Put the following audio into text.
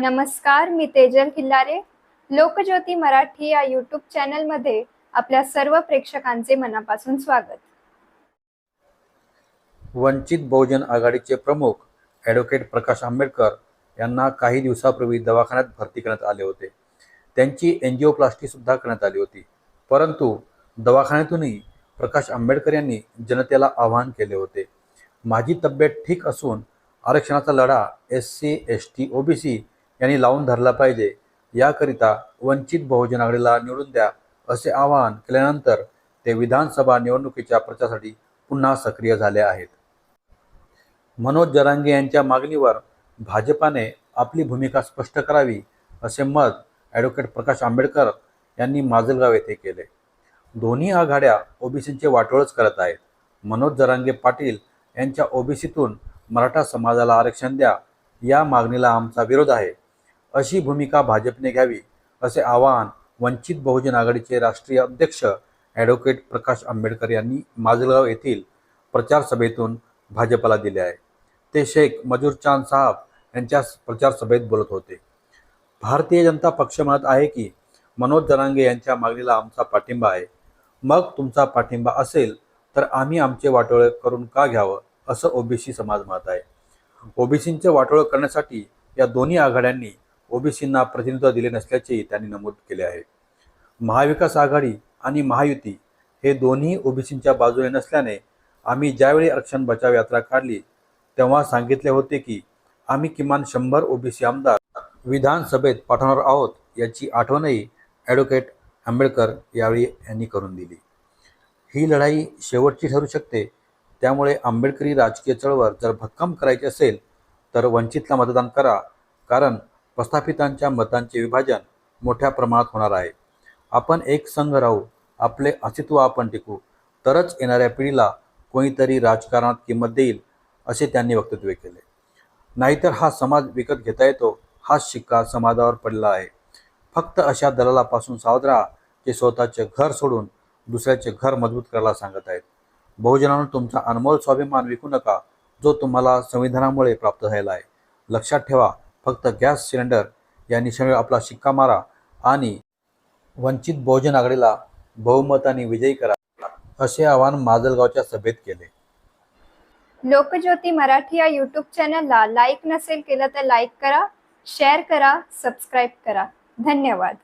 नमस्कार मी तेजल किल्लारे लोकज्योती मराठी या यूट्यूब चॅनलमध्ये आपल्या सर्व प्रेक्षकांचे मनापासून स्वागत. वंचित बहुजन आघाडीचे प्रमुख ॲडव्होकेट प्रकाश आंबेडकर यांना काही दिवसापूर्वी दवाखान्यात भरती करण्यात आले होते. त्यांची एन्जिओप्लास्टी सुद्धा करण्यात आली होती. परंतु दवाखान्यातूनही प्रकाश आंबेडकर यांनी जनतेला आवाहन केले होते. माझी तब्येत ठीक असून आरक्षणाचा लढा S C S T O B C यांनी लावून धरला पाहिजे. याकरिता वंचित बहुजन आघाडीला निवडून द्या असे आवाहन केल्यानंतर ते विधानसभा निवडणुकीच्या प्रचारासाठी पुन्हा सक्रिय झाले आहेत. मनोज जरांगे यांच्या मागणीवर भाजपाने आपली भूमिका स्पष्ट करावी असे मत ॲडव्होकेट प्रकाश आंबेडकर यांनी माजलगाव येथे केले. दोन्ही आघाड्या ओबीसींचे वाटोळच करत आहेत. मनोज जरांगे पाटील यांच्या ओबीसीतून मराठा समाजाला आरक्षण द्या या मागणीला आमचा विरोध आहे. अशी भूमिका भाजपने घ्यावी असे आवाहन वंचित बहुजन आघाडीचे राष्ट्रीय अध्यक्ष ॲडव्होकेट प्रकाश आंबेडकर यांनी माजलगाव येथील प्रचार सभेतून भाजपला दिले आहे. ते शेख मजूर चांद साहब यांच्या प्रचार सभेत बोलत होते. भारतीय जनता पक्ष म्हणत आहे की मनोज दरांगे यांच्या मागणीला आमचा पाठिंबा आहे. मग तुमचा पाठिंबा असेल तर आम्ही आमचे वाटोळे करून का घ्यावं असं ओबीसी समाज म्हणत आहे. ओबीसींचे वाटोळं करण्यासाठी या दोन्ही आघाड्यांनी ओबीसींना प्रतिनिधित्व दिले नसल्याचेही त्यांनी नमूद केले आहे. महाविकास आघाडी आणि महायुती हे दोन्ही ओबीसींच्या बाजूने नसल्याने आम्ही ज्यावेळी आरक्षण बचाव यात्रा काढली तेव्हा सांगितले होते की आम्ही किमान शंभर ओबीसी आमदार विधानसभेत पाठवणार आहोत याची आठवणही ॲडव्होकेट आंबेडकर यावेळी यांनी करून दिली. ही लढाई शेवटची ठरू शकते त्यामुळे आंबेडकरी राजकीय चळवळ जर भक्कम करायची असेल तर वंचितला मतदान करा कारण प्रस्थापितांच्या मतांचे विभाजन मोठ्या प्रमाणात होणार आहे. आपण एक संघ राहू आपले अस्तित्व आपण टिकू तरच येणाऱ्या पिढीला कोणीतरी राजकारणात किंमत देईल असे त्यांनी वक्तव्य केले. नाहीतर हा समाज विकत घेता येतो हाच शिक्का समाजावर पडला आहे. फक्त अशा दलालापासून सावध राहा जे स्वतःचे घर सोडून दुसऱ्याचे घर मजबूत करायला सांगत आहेत. बहुजनांनो तुमचा अनमोल स्वाभिमान विकू नका जो तुम्हाला संविधानामुळे प्राप्त झालेला आहे. लक्षात ठेवा फक्त गॅस सिलेंडर या निशाणीवर आपला शिक्का मारा आणि वंचित बहुजन आघाडीला बहुमताने विजयी करा असे आवाहन माजलगावच्या सभेत केले. लोकज्योती मराठी या यूट्यूब चॅनलला लाईक नसेल केलं तर लाईक करा शेअर करा सबस्क्राईब करा. धन्यवाद.